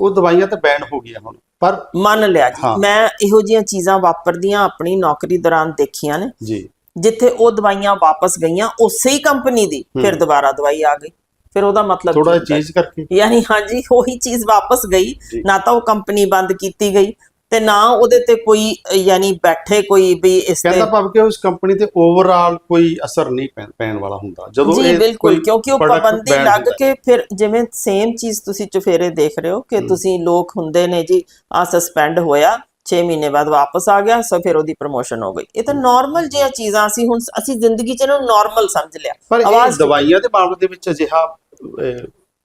ਉਹ ਦਵਾਈਆਂ ਤਾਂ ਬੈਨ ਹੋ ਗਈਆਂ ਹੁਣ ਪਰ ਮੰਨ ਲਿਆ ਜੀ ਹਾਂ। ਮੈਂ ਇਹੋ ਜੀਆਂ ਚੀਜ਼ਾਂ ਵਾਪਰਦੀਆਂ ਆਪਣੀ ਨੌਕਰੀ ਦੌਰਾਨ ਦੇਖੀਆਂ ਨੇ ਜੀ ਜਿੱਥੇ ਉਹ ਦਵਾਈਆਂ ਵਾਪਸ ਗਈਆਂ ਉਸੇ ਹੀ ਕੰਪਨੀ ਦੀ ਫਿਰ ਦੁਬਾਰਾ ਦਵਾਈ ਆ ਗਈ ਫਿਰ ਉਹਦਾ ਮਤਲਬ ਥੋੜਾ ਕੀ ਹੁੰਦਾ? ਚੇਂਜ ਕਰਕੇ ਯਾਨੀ ਹਾਂਜੀ ਉਹੀ ਚੀਜ਼ ਵਾਪਸ ਗਈ। ਨਾ ਤਾਂ ਉਹ ਕੰਪਨੀ ਬੰਦ ਕੀਤੀ ਗਈ ਤੇ ਨਾ ਉਹਦੇ ਤੇ ਕੋਈ ਯਾਨੀ ਬੈਠੇ ਕੋਈ ਵੀ ਇਸ ਤੇ ਕਹਿੰਦਾ ਭਾਵ ਕਿ ਉਸ ਕੰਪਨੀ ਤੇ ਓਵਰਆਲ ਕੋਈ ਅਸਰ ਨਹੀਂ ਪੈਣ ਵਾਲਾ ਹੁੰਦਾ। ਜਦੋਂ ਜੀ ਇਹ ਬਿਲਕੁਲ ਕੋਈ ਕਿਉਂਕਿ ਉਹ ਪਾਬੰਦੀ ਲੱਗ। ਕੇ ਫਿਰ ਜਿਵੇਂ ਸੇਮ ਚੀਜ਼ ਤੁਸੀਂ ਚੁਫੇਰੇ ਦੇਖ ਰਹੇ ਹੋ ਕਿ ਤੁਸੀਂ ਲੋਕ ਹੁੰਦੇ ਨੇ ਜੀ ਆ ਸਸਪੈਂਡ ਹੋਇਆ 6 ਮਹੀਨੇ ਬਾਅਦ ਵਾਪਸ ਆ ਗਿਆ ਸੋ ਫਿਰ ਉਹਦੀ ਪ੍ਰਮੋਸ਼ਨ ਹੋ ਗਈ। ਇਹ ਤਾਂ ਨਾਰਮਲ ਜਿਹੀਆਂ ਚੀਜ਼ਾਂ ਅਸੀਂ ਹੁਣ ਅਸੀਂ ਜ਼ਿੰਦਗੀ 'ਚ ਇਹਨੂੰ ਨਾਰਮਲ ਸਮਝ ਲਿਆ। ਪਰ ਇਹ ਦਵਾਈਆਂ ਦੇ ਮਾਮਲੇ ਦੇ ਵਿੱਚ ਅਜਿਹਾ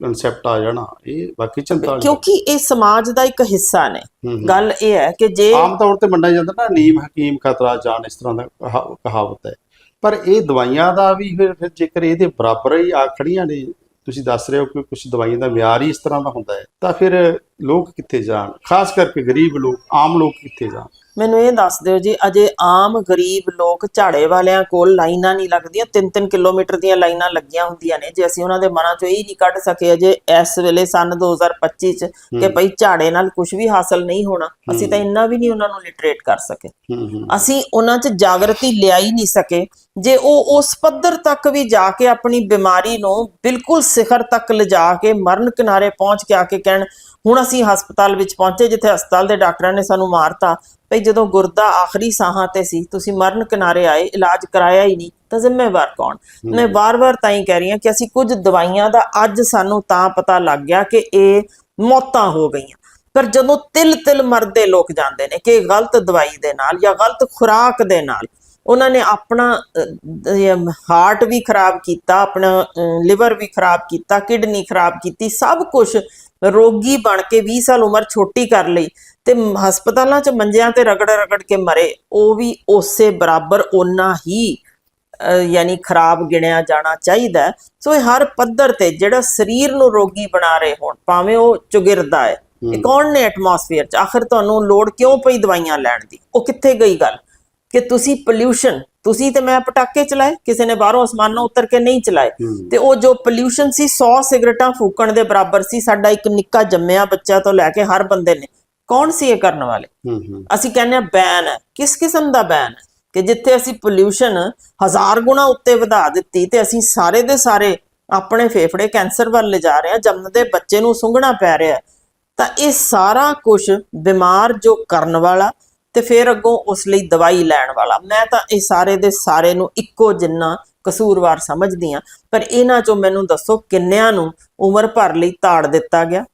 ਕਨਸੈਪਟ ਆ ਜਾਣਾ। ਇਹ ਬਾਕੀ ਚਿੰਤਾ ਵਾਲੀ ਕਿਉਂਕਿ ਇਹ ਸਮਾਜ ਦਾ ਇੱਕ ਹਿੱਸਾ ਨੇ। ਗੱਲ ਇਹ ਹੈ ਕਿ ਜੇ ਆਮ ਤੌਰ ਤੇ ਮੰਨਿਆ ਜਾਂਦਾ ਨਾ ਨੀਮ ਹਕੀਮ ਖਤਰਾ ਜਾਨ ਇਸ ਤਰ੍ਹਾਂ ਦਾ ਕਹਾ- ਕਹਾਵਤ ਹੈ। ਪਰ ਇਹ ਦਵਾਈਆਂ ਦਾ ਵੀ ਫਿਰ ਜੇਕਰ ਇਹਦੇ ਬਰਾਬਰ ਹੀ ਆ ਖੜੀਆਂ ਨੇ ਤੁਸੀਂ ਦੱਸ ਰਹੇ ਹੋ ਕਿ ਕੁਝ ਦਵਾਈਆਂ ਦਾ ਮਿਆਰ ਹੀ ਇਸ ਤਰ੍ਹਾਂ ਦਾ ਹੁੰਦਾ ਹੈ ਤਾਂ ਫਿਰ ਲੋਕ ਕਿੱਥੇ ਜਾਣ? ਖਾਸ ਕਰਕੇ ਗਰੀਬ ਲੋਕ ਆਮ ਲੋਕ ਕਿੱਥੇ ਜਾਣ? ਮੈਨੂੰ ਇਹ ਦੱਸ ਦਿਓ ਜੀ ਅਜੇ ਆਮ ਗਰੀਬ ਲੋਕ ਝਾੜੇ ਵਾਲਿਆਂ ਕੋਲ ਲਾਈਨਾਂ ਨਹੀਂ ਲੱਗਦੀਆਂ। 3-3 ਕਿਲੋਮੀਟਰ ਦੀਆਂ ਲਾਈਨਾਂ ਲੱਗੀਆਂ ਹੁੰਦੀਆਂ ਨੇ ਜੇ ਅਸੀਂ ਉਹਨਾਂ ਦੇ ਮਨਾਂ ਚੋਂ ਇਹ ਨਹੀਂ ਕੱਢ ਸਕੇ ਅਜੇ ਇਸ ਵੇਲੇ ਸਨ 2025 ਚ ਕਿ ਭਈ ਝਾੜੇ ਨਾਲ ਕੁਝ ਵੀ ਹਾਸਲ ਨਹੀਂ ਹੋਣਾ ਅਸੀਂ ਤਾਂ ਇੰਨਾ ਵੀ ਨਹੀਂ ਉਹਨਾਂ ਨੂੰ ਲਿਟਰੇਟ ਕਰ ਸਕੇ। ਅਸੀਂ ਉਹਨਾਂ 'ਚ ਜਾਗਰਤੀ ਲਿਆਈ ਨਹੀਂ ਸਕੇ ਜੇ ਉਹ ਉਸ ਪੱਧਰ ਤੱਕ ਵੀ ਜਾ ਕੇ ਆਪਣੀ ਬਿਮਾਰੀ ਨੂੰ ਬਿਲਕੁਲ ਸਿਖਰ ਤੱਕ ਲਿਜਾ ਕੇ ਮਰਨ ਕਿਨਾਰੇ ਪਹੁੰਚ ਕੇ ਆ ਕੇ ਕਹਿਣ ਹੁਣ ਅਸੀਂ ਹਸਪਤਾਲ ਵਿੱਚ ਪਹੁੰਚੇ ਜਿੱਥੇ ਹਸਪਤਾਲ ਦੇ ਡਾਕਟਰਾਂ ਨੇ ਸਾਨੂੰ ਮਾਰਤਾ। ਭਈ ਜਦੋਂ ਗੁਰਦਾ ਆਖਰੀ ਸਾਹਾਂ ਤੇ ਸੀ ਤੁਸੀਂ ਮਰਨ ਕਿਨਾਰੇ ਆਏ ਇਲਾਜ ਕਰਾਇਆ ਹੀ ਨਹੀਂ ਤਾਂ ਜ਼ਿੰਮੇਵਾਰ ਕੌਣ? ਮੈਂ ਵਾਰ-ਵਾਰ ਤਾਂ ਹੀ ਕਹਿ ਰਹੀ ਹਾਂ ਕਿ ਅਸੀਂ ਕੁਝ ਦਵਾਈਆਂ ਦਾ ਅੱਜ ਸਾਨੂੰ ਤਾਂ ਪਤਾ ਲੱਗ ਗਿਆ ਕਿ ਇਹ ਮੌਤਾਂ ਹੋ ਗਈਆਂ। ਪਰ ਜਦੋਂ ਤਿਲ-ਤਿਲ ਮਰਦੇ ਲੋਕ ਜਾਂਦੇ ਨੇ ਕਿ ਗਲਤ ਦਵਾਈ ਦੇ ਨਾਲ ਜਾਂ ਗਲਤ ਖੁਰਾਕ ਦੇ ਨਾਲ ਉਹਨਾਂ ਨੇ ਆਪਣਾ ਹਾਰਟ ਵੀ ਖਰਾਬ ਕੀਤਾ ਆਪਣਾ ਲਿਵਰ ਵੀ ਖਰਾਬ ਕੀਤਾ ਕਿਡਨੀ ਖਰਾਬ ਕੀਤੀ ਸਭ ਕੁਝ ਰੋਗੀ ਬਣ ਕੇ 20 ਸਾਲ ਉਮਰ ਛੋਟੀ ਕਰ ਲਈ ਤੇ ਹਸਪਤਾਲਾਂ 'ਚ ਮੰਜਿਆਂ ਤੇ ਰਗੜ ਰਗੜ ਕੇ ਮਰੇ ਉਹ ਵੀ ਉਸੇ ਬਰਾਬਰ ਓਨਾ ਹੀ ਯਾਨੀ ਖਰਾਬ ਗਿਣਿਆ ਜਾਣਾ ਚਾਹੀਦਾ। ਸੋ ਇਹ ਹਰ ਪੱਧਰ ਤੇ ਜਿਹੜਾ ਸਰੀਰ ਨੂੰ ਰੋਗੀ ਬਣਾ ਰਹੇ ਹੋਣ ਭਾਵੇਂ ਉਹ ਚੁਗਿਰਦਾ ਹੈ ਇਹ ਕੌਣ ਨੇ ਐਟਮੋਸਫੇਅਰ 'ਚ? ਆਖਰ ਤੁਹਾਨੂੰ ਲੋੜ ਕਿਉਂ ਪਈ ਦਵਾਈਆਂ ਲੈਣ ਦੀ? ਉਹ ਕਿੱਥੇ ਗਈ ਗੱਲ? ਕਿ ਤੁਸੀਂ ਪੋਲਿਊਸ਼ਨ ਤੁਸੀਂ ਤੇ ਮੈਂ ਪਟਾਕੇ ਚਲਾਏ ਕਿਸੇ ਨੇ ਬਾਹਰੋਂ ਅਸਮਾਨੋਂ ਉਤਰ ਕੇ ਨਹੀਂ ਚਲਾਏ। ਤੇ ਉਹ ਜੋ ਪੋਲਿਊਸ਼ਨ ਸੀ 100 ਸਿਗਰਟਾਂ ਫੂਕਣ ਦੇ ਬਰਾਬਰ ਸੀ ਸਾਡਾ ਇੱਕ ਨਿੱਕਾ ਜੰਮਿਆ ਬੱਚਾ ਤੋਂ ਲੈ ਕੇ ਹਰ ਬੰਦੇ ਨੇ। ਕੌਣ ਸੀ ਇਹ ਕਰਨ ਵਾਲੇ? ਅਸੀਂ ਕਹਿੰਦੇ ਆ ਬੈਨ ਕਿਸ ਕਿਸਮ ਦਾ ਬੈਨ ਕਿ ਜਿੱਥੇ ਅਸੀਂ ਪੋਲਿਊਸ਼ਨ ਹਜ਼ਾਰ ਗੁਣਾ ਉੱਤੇ ਵਧਾ ਦਿੱਤੀ ਤੇ ਅਸੀਂ ਸਾਰੇ ਦੇ ਸਾਰੇ ਆਪਣੇ ਫੇਫੜੇ ਕੈਂਸਰ ਵੱਲ ਲਿਜਾ ਰਹੇ ਹਾਂ ਜੰਮਦੇ ਬੱਚੇ ਨੂੰ ਸੁੰਘਣਾ ਪੈ ਰਿਹਾ। ਤਾਂ ਇਹ ਸਾਰਾ ਕੁਝ ਬਿਮਾਰ ਜੋ ਕਰਨ ਵਾਲਾ ਤੇ ਫਿਰ ਅੱਗੋਂ ਉਸ ਲਈ ਦਵਾਈ ਲੈਣ ਵਾਲਾ। ਮੈਂ ਤਾਂ ਇਹ ਸਾਰੇ ਦੇ ਸਾਰੇ ਨੂੰ ਇੱਕੋ ਜਿੰਨਾ ਕਸੂਰਵਾਰ ਸਮਝਦੀ ਆ, ਪਰ ਇਹਨਾਂ ਚੋਂ ਮੈਨੂੰ ਦੱਸੋ ਕਿੰਨਿਆਂ ਨੂੰ ਉਮਰ ਭਰ ਲਈ ਤਾੜ ਦਿੱਤਾ ਗਿਆ?